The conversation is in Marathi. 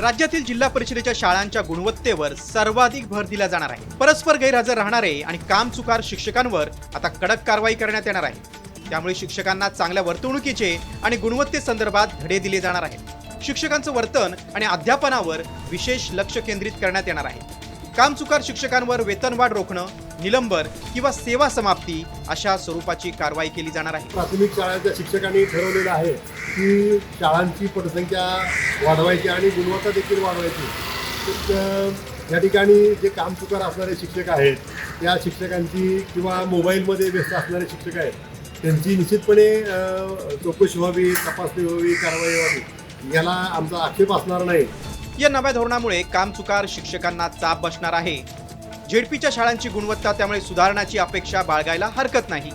राज्यातील जिल्हा परिषदेच्या शाळांच्या गुणवत्तेवर सर्वाधिक भर दिला जाणार आहे. परस्पर गैरहजर राहणारे आणि काम चुकार शिक्षकांवर आता कडक कारवाई करण्यात येणार आहे. त्यामुळे शिक्षकांना चांगल्या वर्तणुकीचे आणि गुणवत्तेसंदर्भात धडे दिले जाणार आहेत. शिक्षकांचं वर्तन आणि अध्यापनावर विशेष लक्ष केंद्रित करण्यात येणार आहे. कामचुकार शिक्षकांवर वेतनवाढ रोखणं निलंबर किंवा सेवा समाप्ती अशा स्वरूपाची कारवाई केली जाणार आहे. प्राथमिक शाळांच्या शिक्षकांनी ठरवलेलं आहे की शाळांची पटसंख्या वाढवायची आणि गुणवत्ता देखील वाढवायची. या ठिकाणी जे कामचुकार असणारे शिक्षक आहेत त्या शिक्षकांची किंवा मोबाईलमध्ये व्यस्त असणारे शिक्षक आहेत त्यांची निश्चितपणे चौकशी व्हावी तपासणी व्हावी कारवाई व्हावी याला आमचा आक्षेप असणार नाही. या नव्या धोरणामुळे कामचुकार शिक्षकांना चाप बसणार आहे. झेडपीच्या शाळांची गुणवत्ता त्यामुळे सुधारण्याची अपेक्षा बाळगायला हरकत नाही.